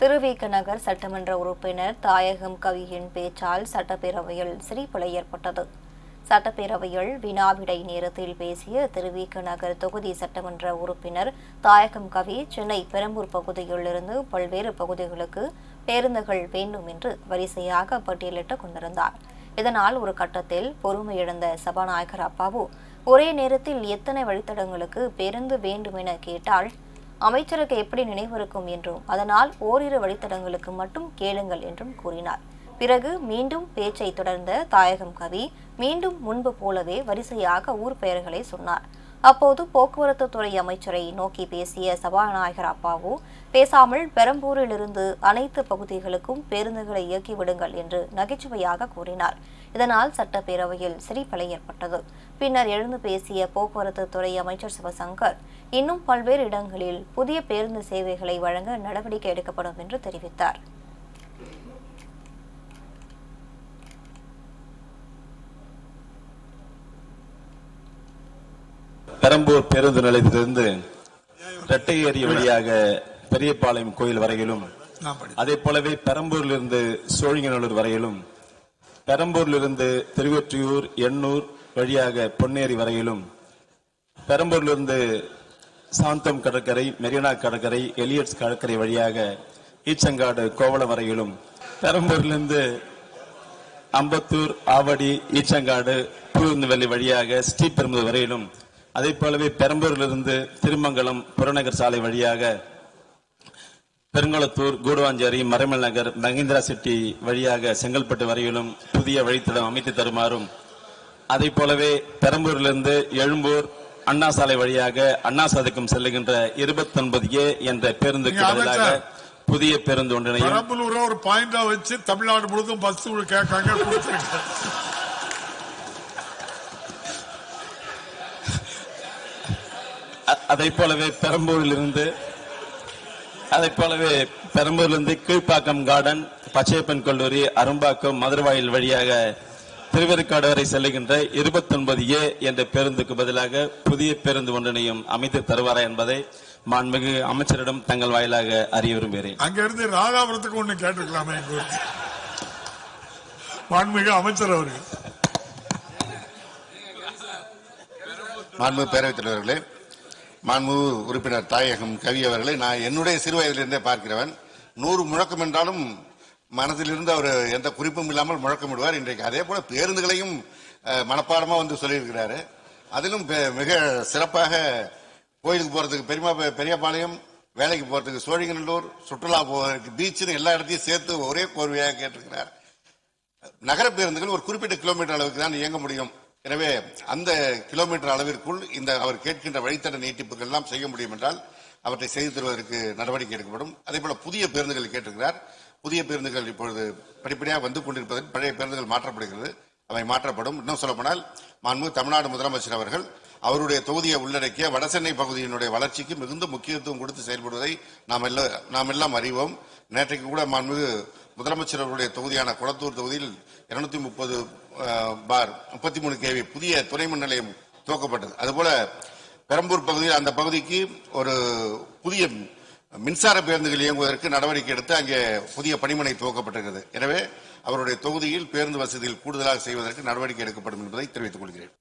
திருவிக நகர் சட்டமன்ற உறுப்பினர் தாயகம் கவியின் பேச்சால் சட்டப்பேரவையில் சிரிப்பலை ஏற்பட்டது. சட்டப்பேரவையில் வினாவிடை நேரத்தில் பேசிய திருவிக நகர் தொகுதி சட்டமன்ற உறுப்பினர் தாயகம் கவி சென்னை பெரம்பூர் பகுதியிலிருந்து பல்வேறு பகுதிகளுக்கு பேருந்துகள் வேண்டும் என்று வரிசையாக பட்டியலிட்டுக் கொண்டிருந்தார். இதனால் ஒரு கட்டத்தில் பொறுமையிழந்த சபாநாயகர் அப்பாவு ஒரே நேரத்தில் எத்தனை வழித்தடங்களுக்கு பேருந்து வேண்டும் என கேட்டால் அமைச்சருக்கு எப்படி நினைவிருக்கும் என்றும் அதனால் ஓரிரு வழித்தடங்களுக்கு மட்டும் கேளுங்கள் என்றும் கூறினார். பிறகு மீண்டும் பேச்சை தொடர்ந்த தாயகம் கவி மீண்டும் முன்பு போலவே வரிசையாக ஊர் பெயர்களை சொன்னார். அப்போது போக்குவரத்து துறை அமைச்சரை நோக்கி பேசிய சபாநாயகர் அப்பாவு பேசாமல் பெரம்பூரிலிருந்து அனைத்து பகுதிகளுக்கும் பேருந்துகளை இயக்கிவிடுங்கள் என்று நகைச்சுவையாக கூறினார். இதனால் சட்டப்பேரவையில் சிரிப்பலை ஏற்பட்டது. பின்னர் எழுந்து பேசிய போக்குவரத்து துறை அமைச்சர் சிவசங்கர் இன்னும் பல்வேறு இடங்களில் புதிய பேருந்து சேவைகளை வழங்க நடவடிக்கை எடுக்கப்படும் என்று தெரிவித்தார். பெரம்பூர் பேருந்து நிலையத்திலிருந்து இரட்டை ஏரி வழியாக பெரியபாளையம் கோயில் வரையிலும் அதே போலவே பெரம்பூரிலிருந்து சோழிங்கநல்லூர் வரையிலும் பெரம்பூரிலிருந்து திருவொற்றியூர் எண்ணூர் வழியாக பொன்னேரி வரையிலும். பெரம்பூரிலிருந்து சாந்தம் கடற்கரை மெரினா கடற்கரை எலியட்ஸ் கடற்கரை வழியாக ஈச்சங்காடு கோவளம் வரையிலும். பெரம்பூரிலிருந்து அம்பத்தூர் ஆவடி ஈச்சங்காடு பூந்தவெளி வழியாக ஸ்ரீபெரும்புதூர் வரையிலும். அதே போலவே பெரம்பூரிலிருந்து திருமங்கலம் புறநகர் சாலை வழியாக பெருங்குளத்தூர் கூடுவாஞ்சேரி மறைமல் நகர் மகேந்திரா சிட்டி வழியாக செங்கல்பட்டு வரையிலும் புதிய வழித்தடம் அமைத்து தருமாறும் அதே போலவே பெரம்பூரிலிருந்து எழும்பூர் அண்ணா சாலை வழியாக அண்ணா சாலைக்கும் செல்லுகின்ற இருபத்தொன்பது ஏ என்ற பேருந்துக்கு பதிலாக. புதிய பேருந்து ஒன்றினையும் பெரம்பலூரை ஒரு பாயிண்டா வச்சு தமிழ்நாடு முழுதும் பஸ் கேட்காங்க கொடுத்துருக்காங்க அ- அதைப் போலவே பெரம்பூரிலிருந்து அதைப் போலவே பெரம்பூரிலிருந்து கீழ்ப்பாக்கம் கார்டன் பச்சையப்பன் கல்லூரி அரும்பாக்கம் மதுரவாயில் வழியாக திருவேற்காடு வரை செல்லுகின்ற 29 ஏ என்ற பேருந்துக்கு பதிலாக புதிய பேருந்து ஒன்றினையும் அமைத்து தருவாரா என்பதை மாண்புமிகு அமைச்சரிடம் தங்கள் வாயிலாக அறிய விரும்புகிறேன் அங்க இருந்து ராதாபுரத்துக்கு ஒண்ணு கேட்டிருக்கலாமே. மாண்புமிகு அமைச்சர் அவர்கள் மாண்பு பேரவைத் தலைவர்களே மாண்பு உறுப்பினர் தாயகம் கவி அவர்களை நான் என்னுடைய சிறு வயதிலிருந்தே பார்க்கிறவன். நூறு முழக்கம் என்றாலும் மனதிலிருந்து அவர் எந்த குறிப்பும் இல்லாமல் முழக்கமிடுவார் இன்றைக்கு அதே போல பேருந்துகளையும் மனப்பாடமாக மனப்பாடமா வந்து சொல்லியிருக்கிறாரு. அதிலும் பெ- மிக சிறப்பாக கோயிலுக்கு போறதுக்கு பெரியமா பெரியபாளையம் வேலைக்கு போறதுக்கு சோழிங்கநல்லூர் சுற்றுலா போவதற்கு பீச்சுன்னு எல்லா இடத்தையும் சேர்த்து ஒரே கோர்வையாக கேட்டிருக்கிறார். நகர பேருந்துகள் ஒரு குறிப்பிட்ட கிலோமீட்டர் அளவுக்கு தான் இயங்க முடியும். எனவே அந்த கிலோமீட்டர் அளவிற்குள் இந்த அவர் கேட்கின்ற வழித்தட நீட்டிப்புகள் எல்லாம் செய்ய முடியும் என்றால் அவற்றை செய்து தருவதற்கு நடவடிக்கை எடுக்கப்படும். அதே போல புதிய பேருந்துகள் கேட்டிருக்கிறார். புதிய பேருந்துகள் இப்பொழுது படிப்படியாக வந்து கொண்டிருப்பதற்கு பழைய பேருந்துகள் மாற்றப்படுகிறது. அவை மாற்றப்படும். இன்னும் சொல்லப்போனால் மாண்பு தமிழ்நாடு முதலமைச்சர் அவர்கள் அவருடைய தொகுதியை உள்ளடக்கிய வடசென்னை பகுதியினுடைய வளர்ச்சிக்கு மிகுந்த முக்கியத்துவம் கொடுத்து செயல்படுவதை நாம் எல்லாம் நாம் எல்லாம் அறிவோம். நேற்றைக்கு கூட மாண்புமிகு முதலமைச்சர் அவருடைய தொகுதியான குளத்தூர் தொகுதியில் இருநூத்தி முப்பது பார் முப்பத்தி மூணு கேவி புதிய துறைமின் நிலையம் துவக்கப்பட்டது. அதுபோல பெரம்பூர் பகுதியில் அந்த பகுதிக்கு ஒரு புதிய மின்சார பேருந்துகள் இயங்குவதற்கு நடவடிக்கை எடுத்து அங்கே புதிய பணிமனை துவக்கப்பட்டிருக்கிறது. எனவே அவருடைய தொகுதியில் பேருந்து வசதியில் கூடுதலாக செய்வதற்கு நடவடிக்கை எடுக்கப்படும் என்பதை தெரிவித்துக் கொள்கிறேன்.